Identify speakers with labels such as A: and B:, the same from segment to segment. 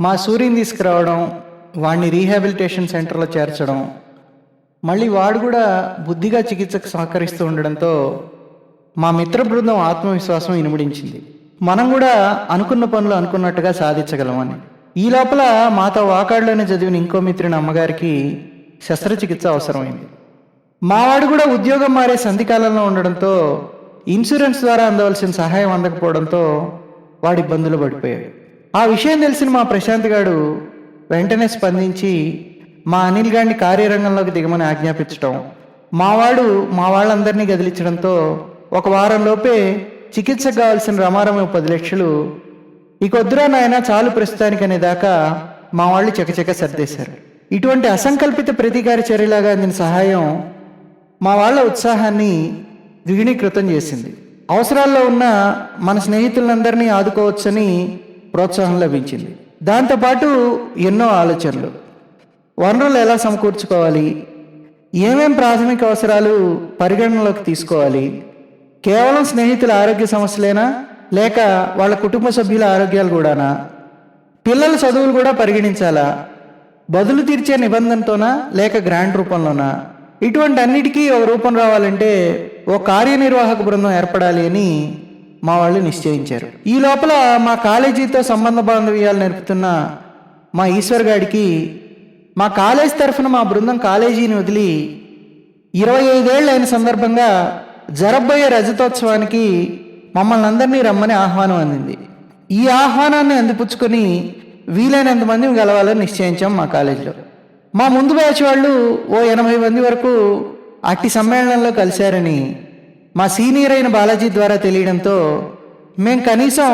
A: మా సూర్యుని తీసుకురావడం వాడిని రీహాబిలిటేషన్ సెంటర్లో చేర్చడం మళ్ళీ వాడు కూడా బుద్ధిగా చికిత్సకు సహకరిస్తూ ఉండడంతో మా మిత్ర బృందం ఆత్మవిశ్వాసం ఇనుమడించింది. మనం కూడా అనుకున్న పనులు అనుకున్నట్టుగా సాధించగలమని. ఈ లోపల మాతో వాకాడులోనే చదివిన ఇంకో మిత్రుని అమ్మగారికి శస్త్రచికిత్స అవసరమైంది. మావాడు కూడా ఉద్యోగం మారే సంధికాలంలో ఉండడంతో ఇన్సూరెన్స్ ద్వారా అందవలసిన సహాయం అందకపోవడంతో వాడి ఇబ్బందులు పడిపోయాడు. ఆ విషయం తెలిసిన మా ప్రశాంత్ గారు వెంటనే స్పందించి మా అనిల్ గారిని కార్యరంగంలోకి దిగమని ఆజ్ఞాపించటం. మావాడు మా వాళ్ళందరినీ గదిలించడంతో ఒక వారం లోపే చికిత్సకు కావాల్సిన రమారమ పది లక్షలు ఈ కొద్దురా నాయన చాలు ప్రస్తుతానికి అనే దాకా మా వాళ్ళు చకచక సర్దేశారు. ఇటువంటి అసంకల్పిత ప్రతీకార చర్యలాగా అందిన సహాయం మా వాళ్ళ ఉత్సాహాన్ని ద్విగుణీకృతం చేసింది. అవసరాల్లో ఉన్న మన స్నేహితులందరినీ ఆదుకోవచ్చని ప్రోత్సాహం లభించింది. దాంతోపాటు ఎన్నో ఆలోచనలు. వనరులు ఎలా సమకూర్చుకోవాలి? ఏమేం ప్రాథమిక అవసరాలు పరిగణనలోకి తీసుకోవాలి? కేవలం స్నేహితుల ఆరోగ్య సమస్యలేనా? లేక వాళ్ళ కుటుంబ సభ్యుల ఆరోగ్యాలు కూడానా? పిల్లల చదువులు కూడా పరిగణించాలా? బదులు తీర్చే నిబంధనతోనా? లేక గ్రాంట్ రూపంలోనా? ఇటువంటి అన్నిటికీ ఒక రూపం రావాలంటే ఓ కార్యనిర్వాహక బృందం ఏర్పడాలి అని మా వాళ్ళు నిశ్చయించారు. ఈ లోపల మా కాలేజీతో సంబంధ బాంధవ్యాలు నేర్పుతున్న మా ఈశ్వర్ గారికి మా కాలేజ్ తరఫున మా బృందం కాలేజీని వదిలి ఇరవై ఐదేళ్ళు అయిన సందర్భంగా జరబోయే రజతోత్సవానికి మమ్మల్ని అందరినీ రమ్మని ఆహ్వానం అందింది. ఈ ఆహ్వానాన్ని అందిపుచ్చుకొని వీలైనంత మంది కలవాలని నిశ్చయించాం మా కాలేజీలో. మా ముందు బ్యాచ్ వాళ్ళు ఓ ఎనభై మంది వరకు అట్టి సమ్మేళనంలో కలిశారని మా సీనియర్ అయిన బాలాజీ ద్వారా తెలియడంతో మేం కనీసం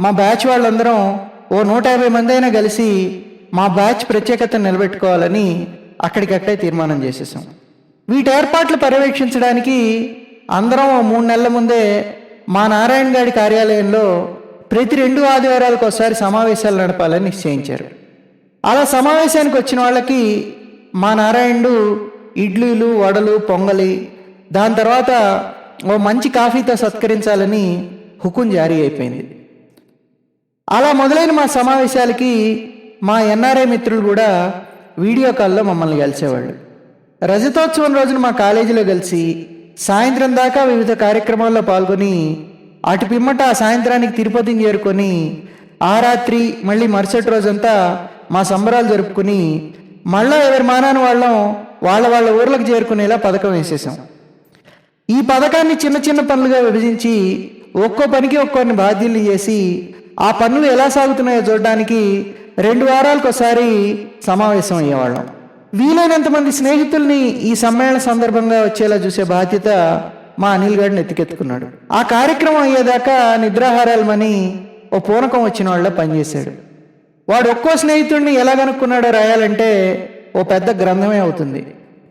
A: మా బ్యాచ్ వాళ్ళందరం ఓ నూట యాభై మంది అయినా కలిసి మా బ్యాచ్ ప్రత్యేకతను నిలబెట్టుకోవాలని అక్కడికక్కడే తీర్మానం చేసేసాం. వీటి ఏర్పాట్లు పర్యవేక్షించడానికి అందరం మూడు నెలల ముందే మా నారాయణ గారి కార్యాలయంలో ప్రతి రెండు ఆదివారాలకు ఒకసారి సమావేశాలు నడపాలని నిశ్చయించారు. అలా సమావేశానికి వచ్చిన వాళ్ళకి మా నారాయణుడు ఇడ్లీలు వడలు పొంగలి దాని తర్వాత ఓ మంచి కాఫీతో సత్కరించాలని హుకుం జారీ అయిపోయింది. అలా మొదలైన మా సమావేశాలకి మా ఎన్ఆర్ఐ మిత్రులు కూడా వీడియో కాల్లో మమ్మల్ని కలిసేవాళ్ళు. రజతోత్సవం రోజున మా కాలేజీలో కలిసి సాయంత్రం దాకా వివిధ కార్యక్రమాల్లో పాల్గొని అటు పిమ్మట ఆ సాయంత్రానికి తిరుపతిని చేరుకొని ఆ రాత్రి మళ్ళీ మరుసటి రోజంతా మా సంబరాలు జరుపుకుని మళ్ళా ఎవరి మానాన్ని వాళ్ళం వాళ్ళ వాళ్ళ ఊర్లకు చేరుకునేలా పథకం వేసేసాం. ఈ పథకాన్ని చిన్న చిన్న పనులుగా విభజించి ఒక్కో పనికి ఒక్కొన్ని బాధ్యులు చేసి ఆ పనులు ఎలా సాగుతున్నాయో చూడడానికి రెండు వారాలకు ఒకసారి సమావేశం అయ్యేవాళ్ళం. వీలైనంత మంది స్నేహితుల్ని ఈ సమ్మేళన సందర్భంగా వచ్చేలా చూసే బాధ్యత మా అనిల్ గారిని ఎత్తికెత్తుకున్నాడు. ఆ కార్యక్రమం అయ్యేదాకా నిద్రాహారాలు మని ఓ పూనకం వచ్చిన వాళ్ళ పనిచేశాడు. వాడు ఒక్కో స్నేహితుడిని ఎలా కనుక్కున్నాడో రాయాలంటే ఓ పెద్ద గ్రంథమే అవుతుంది.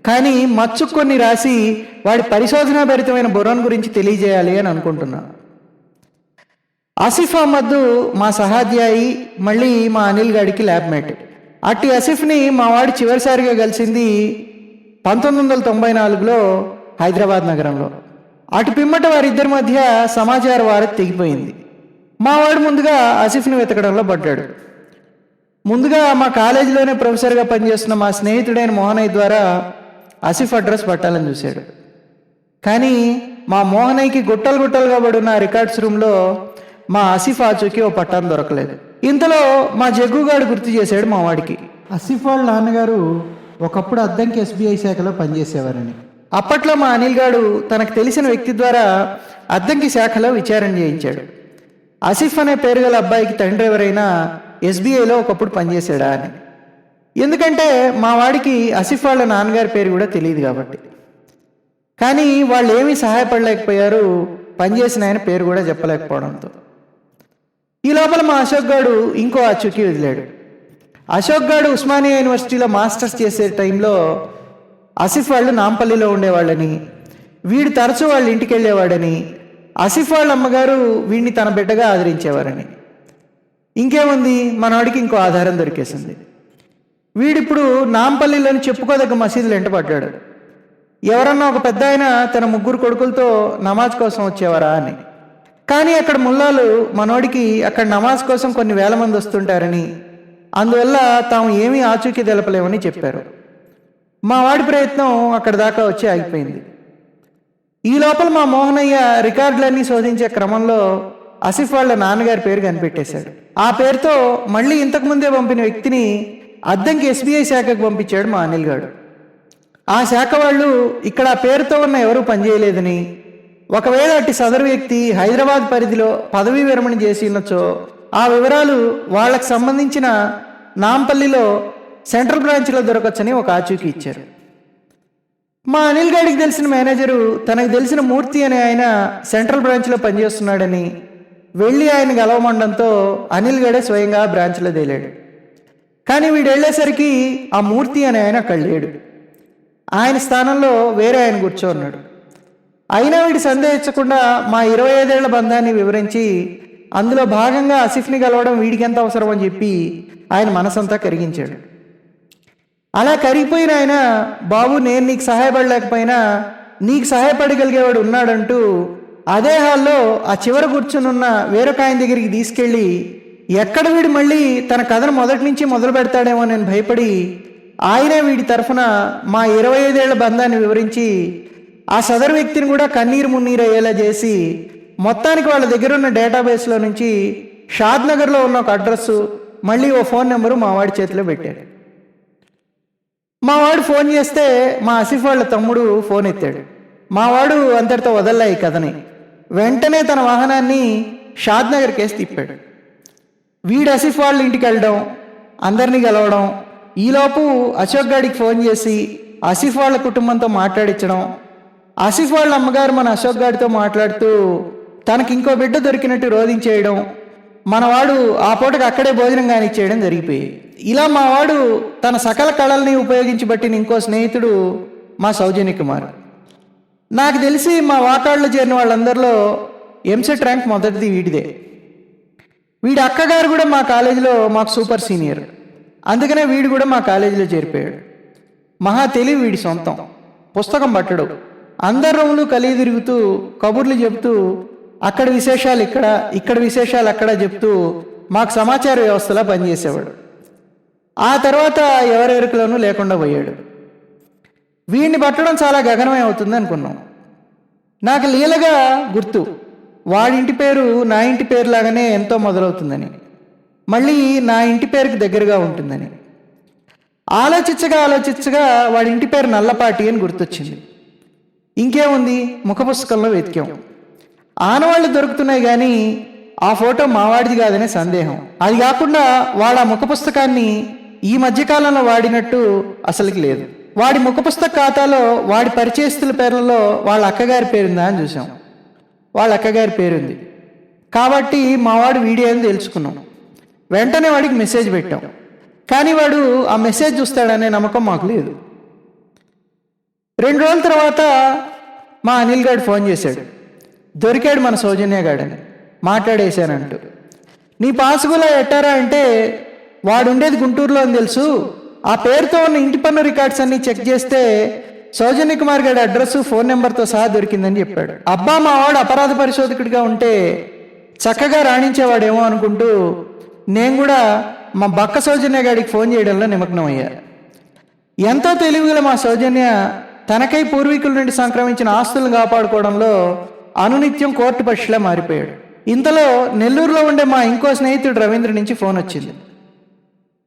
A: కానీ మచ్చు కొన్ని రాసి వాడి పరిశోధనాభరితమైన బుర్రన్ గురించి తెలియజేయాలి అని అనుకుంటున్నా. ఆసిఫ్ అహ్మద్ మా సహాధ్యాయి మళ్ళీ మా అనిల్ గాడికి ల్యాబ్మేట్ అట్టి ఆసిఫ్ని మా వాడు చివరిసారిగా కలిసింది పంతొమ్మిది వందల తొంభై నాలుగులో హైదరాబాద్ నగరంలో. అటు పిమ్మట వారిద్దరి మధ్య సమాచార వారధి తెగిపోయింది. మా వాడు ముందుగా అసిఫ్ని వెతకడంలో పడ్డాడు. ముందుగా మా కాలేజీలోనే ప్రొఫెసర్గా పనిచేస్తున్న మా స్నేహితుడైన మోహనయ్య ద్వారా ఆసిఫ్ అడ్రస్ పట్టాలని చూశాడు. కానీ మా మోహనయ్యకి గుట్టలు గుట్టలుగా పడున్న రికార్డ్స్ రూమ్లో మా ఆసిఫ్ ఆచూకి ఓ పట్టాను దొరకలేదు. ఇంతలో మా జగ్గుగాడు గుర్తు చేశాడు మా వాడికి. ఆసిఫ్ వాళ్ళ నాన్నగారు ఒకప్పుడు అద్దంకి ఎస్బీఐ శాఖలో పనిచేసేవారని. అప్పట్లో మా అనిల్ గాడు తనకు తెలిసిన వ్యక్తి ద్వారా అద్దంకి శాఖలో విచారణ చేయించాడు. ఆసిఫ్ అనే పేరు గల అబ్బాయికి తండ్రి ఎవరైనా ఎస్బీఐలో ఒకప్పుడు పనిచేశాడా అని. ఎందుకంటే మా వాడికి అసిఫ్ వాళ్ళ నాన్నగారి పేరు కూడా తెలియదు కాబట్టి. కానీ వాళ్ళు ఏమీ సహాయపడలేకపోయారు పనిచేసిన ఆయన పేరు కూడా చెప్పలేకపోవడంతో. ఈ లోపల మా అశోక్ గాడు ఇంకో అచ్చుకి వదిలాడు. అశోక్ గాడు ఉస్మానియా యూనివర్సిటీలో మాస్టర్స్ చేసే టైంలో ఆసిఫ్ వాళ్ళు నాంపల్లిలో ఉండేవాళ్ళని వీడు తరచూ వాళ్ళ ఇంటికి వెళ్ళేవాడని ఆసిఫ్ వాళ్ళ అమ్మగారు వీడిని తన బిడ్డగా ఆదరించేవారని. ఇంకేముంది? మనవాడికి ఇంకో ఆధారం దొరికేసింది. వీడిప్పుడు నాంపల్లిలోని చెప్పుకోదగ్గ మసీదులు ఎంటపడ్డాడు ఎవరన్నా ఒక పెద్ద ఆయన తన ముగ్గురు కొడుకులతో నమాజ్ కోసం వచ్చేవారా అని. కానీ అక్కడ ముల్లాలు మనోడికి అక్కడ నమాజ్ కోసం కొన్ని వేల మంది వస్తుంటారని. అందువల్ల తాము ఏమీ ఆచూకీ తెలపలేమని చెప్పారు. మా వాడి ప్రయత్నం అక్కడి దాకా వచ్చి ఆగిపోయింది. ఈ లోపల మా మోహనయ్య రికార్డులన్నీ శోధించే క్రమంలో ఆసిఫ్ వాళ్ళ నాన్నగారి పేరు కనిపెట్టేశాడు. ఆ పేరుతో మళ్ళీ ఇంతకుముందే పంపిన వ్యక్తిని అద్దంకి ఎస్బీఐ శాఖకు పంపించాడు మా అనిల్ గారు ఆ శాఖ వాళ్ళు ఇక్కడ పేరుతో ఉన్న ఎవరూ పనిచేయలేదని ఒకవేళ అట్టి సదరు వ్యక్తి హైదరాబాద్ పరిధిలో పదవీ విరమణ చేసి ఉన్నచో ఆ వివరాలు వాళ్ళకు సంబంధించిన నాంపల్లిలో సెంట్రల్ బ్రాంచ్లో దొరకచ్చని ఒక ఆచూకీ ఇచ్చారు. మా అనిల్ గారికి తెలిసిన మేనేజరు తనకు తెలిసిన మూర్తి అనే ఆయన సెంట్రల్ బ్రాంచ్లో పనిచేస్తున్నాడని వెళ్ళి ఆయన గెలవమండంతో అనిల్ గడే స్వయంగా బ్రాంచ్లో తేలాడు. కానీ వీడు వెళ్ళేసరికి ఆ మూర్తి అనే ఆయన అక్కడ లేడు. ఆయన స్థానంలో వేరే ఆయన కూర్చోన్నాడు. అయినా వీడి సందేహించకుండా మా ఇరవై ఐదేళ్ళ బంధాన్ని వివరించి అందులో భాగంగా అసిఫ్ని కలవడం వీడికి ఎంత అవసరం అని చెప్పి ఆయన మనసంతా కరిగించాడు. అలా కరిగిపోయిన ఆయన బాబు నేను నీకు సహాయపడలేకపోయినా నీకు సహాయపడగలిగేవాడు ఉన్నాడంటూ అదే హాల్లో ఆ చివర కూర్చునున్న వేరొక ఆయన దగ్గరికి తీసుకెళ్ళి ఎక్కడ వీడు మళ్ళీ తన కథను మొదటి నుంచి మొదలు పెడతాడేమో నేను భయపడి ఆయనే వీడి తరఫున మా ఇరవై ఐదేళ్ళ బంధాన్ని వివరించి ఆ సదరు వ్యక్తిని కూడా కన్నీరు మున్నీరు అయ్యేలా చేసి మొత్తానికి వాళ్ళ దగ్గర ఉన్న డేటాబేస్లో నుంచి షాద్ నగర్లో ఉన్న ఒక అడ్రస్సు మళ్ళీ ఓ ఫోన్ నెంబరు మా వాడి చేతిలో పెట్టాడు. మా వాడు ఫోన్ చేస్తే మా ఆసిఫ్ వాళ్ళ తమ్ముడు ఫోన్ ఎత్తాడు. మా వాడు అంతటితో వదల్లా ఈ కథని. వెంటనే తన వాహనాన్ని షాద్ నగర్ కేసు తిప్పాడు. వీడు అసిఫ్ వాళ్ళ ఇంటికి వెళ్ళడం అందరినీ గెలవడం ఈలోపు అశోక్ గాడికి ఫోన్ చేసి అసిఫ్ వాళ్ళ కుటుంబంతో మాట్లాడించడం ఆసిఫ్ వాళ్ళ అమ్మగారు మన అశోక్ గాడితో మాట్లాడుతూ తనకి ఇంకో బిడ్డ దొరికినట్టు రోధించేయడం మనవాడు ఆ పూటకు అక్కడే భోజనం కానిచ్చేయడం జరిగిపోయి ఇలా మా వాడు తన సకల కళల్ని ఉపయోగించి బట్టిన ఇంకో స్నేహితుడు మా సౌజన్య కుమార్. నాకు తెలిసి మా వాటాళ్ళు చేరిన వాళ్ళందరిలో ఎంసెట్ ర్యాంక్ మొదటిది వీడిదే. వీడి అక్కగారు కూడా మా కాలేజీలో మాకు సూపర్ సీనియర్. అందుకనే వీడు కూడా మా కాలేజీలో చేరిపోయాడు. మహా తెలివి వీడి సొంతం. పుస్తకం పట్టడు. అందరి రూములు కలిగి తిరుగుతూ కబుర్లు చెబుతూ అక్కడ విశేషాలు ఇక్కడ ఇక్కడ విశేషాలు అక్కడ చెప్తూ మాకు సమాచార వ్యవస్థలా పనిచేసేవాడు. ఆ తర్వాత ఎవరెవరికలోనూ లేకుండా పోయాడు. వీడిని పట్టడం చాలా గగనమే అవుతుంది అనుకున్నాం. నాకు లీలగా గుర్తు. వాడింటి పేరు నా ఇంటి పేరు లాగానే ఎంతో మొదలవుతుందని. మళ్ళీ నా ఇంటి పేరుకి దగ్గరగా ఉంటుందని. ఆలోచించగా ఆలోచించగా వాడి ఇంటి పేరు నల్లపాటి అని గుర్తొచ్చింది. ఇంకేముంది? ముఖ పుస్తకంలో వెతికాం. ఆనవాళ్ళు దొరుకుతున్నాయి కానీ ఆ ఫోటో మావాడిది కాదనే సందేహం. అది కాకుండా వాడు ఆ ముఖ పుస్తకాన్ని ఈ మధ్యకాలంలో వాడినట్టు అసలుకి లేదు. వాడి ముఖ పుస్తక ఖాతాలో వాడి పరిచయస్తుల పేర్లలో వాళ్ళ అక్కగారి పేరుందా అని చూసాం వాళ్ళ అక్కగారి పేరుంది. కాబట్టి మావాడు వీడియో అని తెలుసుకున్నాం. వెంటనే వాడికి మెసేజ్ పెట్టాం. కానీ వాడు ఆ మెసేజ్ చూస్తాడనే నమ్మకం మాకు లేదు. రెండు రోజుల తర్వాత మా అనిల్ గారు ఫోన్ చేశాడు. దొరికాడు మన సౌజన్య గాడని. మాట్లాడేశానంటూ. నీ పాసుగులా ఎట్టారా అంటే వాడు ఉండేది గుంటూరులో అని తెలుసు. ఆ పేరుతో ఉన్న ఇంటి పన్ను రికార్డ్స్ అన్నీ చెక్ చేస్తే సౌజన్య కుమార్ గారి అడ్రస్ ఫోన్ నెంబర్తో సహా దొరికిందని చెప్పాడు. అబ్బా మా వాడు అపరాధ పరిశోధకుడిగా ఉంటే చక్కగా రాణించేవాడేమో అనుకుంటూ నేను కూడా మా బక్క సౌజన్య గారికి ఫోన్ చేయడంలో నిమగ్నం అయ్యా ఎంతో తెలివిగల మా సౌజన్య తనకై పూర్వీకుల నుండి సంక్రమించిన ఆస్తులను కాపాడుకోవడంలో అనునిత్యం కోర్టు పక్షిలా మారిపోయాడు. ఇంతలో నెల్లూరులో ఉండే మా ఇంకో స్నేహితుడు రవీంద్ర నుంచి ఫోన్ వచ్చింది.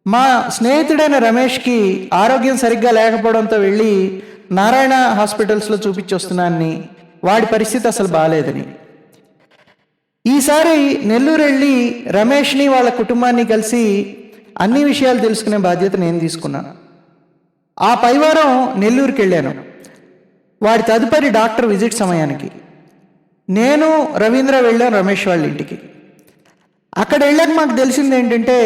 A: మా స్నేహితుడైన రమేష్కి ఆరోగ్యం సరిగ్గా లేకపోవడంతో వెళ్ళి నారాయణ హాస్పిటల్స్లో చూపించొస్తున్నానని వాడి పరిస్థితి అసలు బాగాలేదని ఈసారి నెల్లూరు వెళ్ళి రమేష్ని వాళ్ళ కుటుంబాన్ని కలిసి అన్ని విషయాలు తెలుసుకునే బాధ్యత నేను తీసుకున్నాను ఆ పైవారం నెల్లూరుకి వెళ్ళాను వాడి తదుపరి డాక్టర్ విజిట్ సమయానికి. నేను రవీంద్ర వెళ్ళాను రమేష్ వాళ్ళ ఇంటికి. అక్కడ వెళ్ళాక మాకు తెలిసింది ఏంటంటే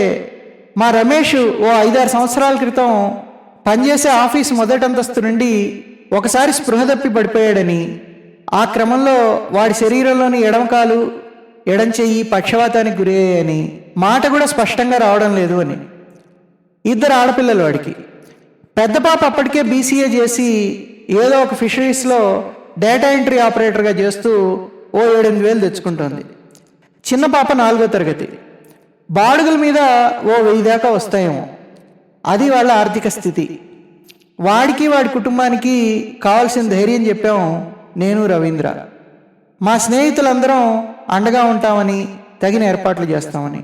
A: మా రమేష్ ఓ ఐదారు సంవత్సరాల క్రితం పనిచేసే ఆఫీస్ మొదటంతస్తు నుండి ఒకసారి స్పృహ తప్పి పడిపోయాడని ఆ క్రమంలో వాడి శరీరంలోని ఎడమకాలు ఎడం చెయ్యి పక్షవాతానికి గురయ్యాయని మాట కూడా స్పష్టంగా రావడం లేదు అని. ఇద్దరు ఆడపిల్లలు వాడికి. పెద్ద పాప అప్పటికే బీసీఏ చేసి ఏదో ఒక ఫిషరీస్లో డేటా ఎంట్రీ ఆపరేటర్గా చేస్తూ ఓ ఏడెనిమిది వేలు తెచ్చుకుంటోంది. చిన్న పాప నాలుగో తరగతి. బాడుగుల మీద ఓ వెయ్యి దాకా వస్తాయేమో. అది వాళ్ళ ఆర్థిక స్థితి. వాడికి వాడి కుటుంబానికి కావాల్సిన ధైర్యం చెప్పాం నేను రవీంద్ర. మా స్నేహితులందరం అండగా ఉంటామని తగిన ఏర్పాట్లు చేస్తామని.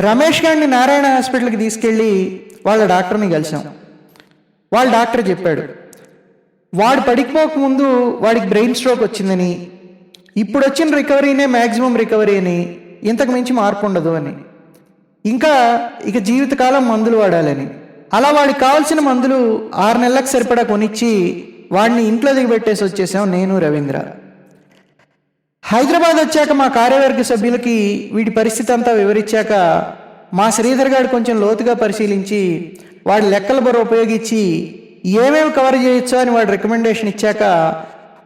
A: రమేష్ గారిని నారాయణ హాస్పిటల్కి తీసుకెళ్ళి వాళ్ళ డాక్టర్ని కలిసాం వాళ్ళ డాక్టర్ చెప్పాడు వాడు పడిపోకముందు వాడికి బ్రెయిన్ స్ట్రోక్ వచ్చిందని ఇప్పుడు వచ్చిన రికవరీనే మ్యాక్సిమం రికవరీ అని ఇంతకు మించి మార్పు ఉండదు అని. ఇంకా ఇక జీవితకాలం మందులు వాడాలని. అలా వాడికి కావాల్సిన మందులు ఆరు నెలలకు సరిపడా కొనిచ్చి వాడిని ఇంట్లో దిగబెట్టేసి వచ్చేసాం నేను రవీంద్ర. హైదరాబాద్ వచ్చాక మా కార్యవర్గ సభ్యులకి వీడి పరిస్థితి అంతా వివరించాక మా శ్రీధర్ గారు కొంచెం లోతుగా పరిశీలించి వాడి లెక్కల బొర ఉపయోగించి ఏమేమి కవర్ చేయొచ్చో అని వాడు రికమెండేషన్ ఇచ్చాక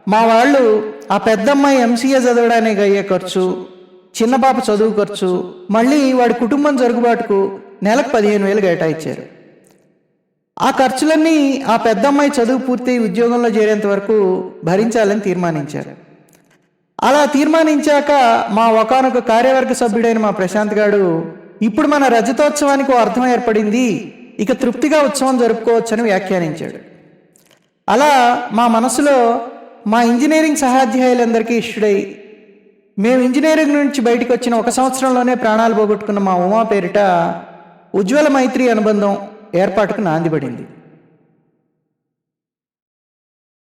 A: మా వాళ్ళు ఆ పెద్దమ్మాయి ఎంసీఏ చదవడానికి అయ్యే ఖర్చు చిన్న పాప చదువు ఖర్చు మళ్ళీ వాడి కుటుంబం జరుగుబాటుకు నెలకు పదిహేను వేలు కేటాయించారు ఆ ఖర్చులన్నీ ఆ పెద్దమ్మాయి చదువు పూర్తి ఉద్యోగంలో చేరేంత వరకు భరించాలని తీర్మానించారు. అలా తీర్మానించాక మా ఒకనొక కార్యవర్గ సభ్యుడైన మా ప్రశాంత్ గారు ఇప్పుడు మన రజతోత్సవానికి ఓ అర్థం ఏర్పడింది ఇక తృప్తిగా ఉత్సవం జరుపుకోవచ్చని వ్యాఖ్యానించాడు. అలా మా మనసులో మా ఇంజనీరింగ్ సహాధ్యాయులందరికీ ఇష్టడై మేము ఇంజనీరింగ్ నుంచి బయటకు వచ్చిన ఒక సంవత్సరంలోనే ప్రాణాలు పోగొట్టుకున్న మా ఉమా పేరిట ఉజ్వల మైత్రి అనుబంధం ఏర్పాటుకు నాందిపడింది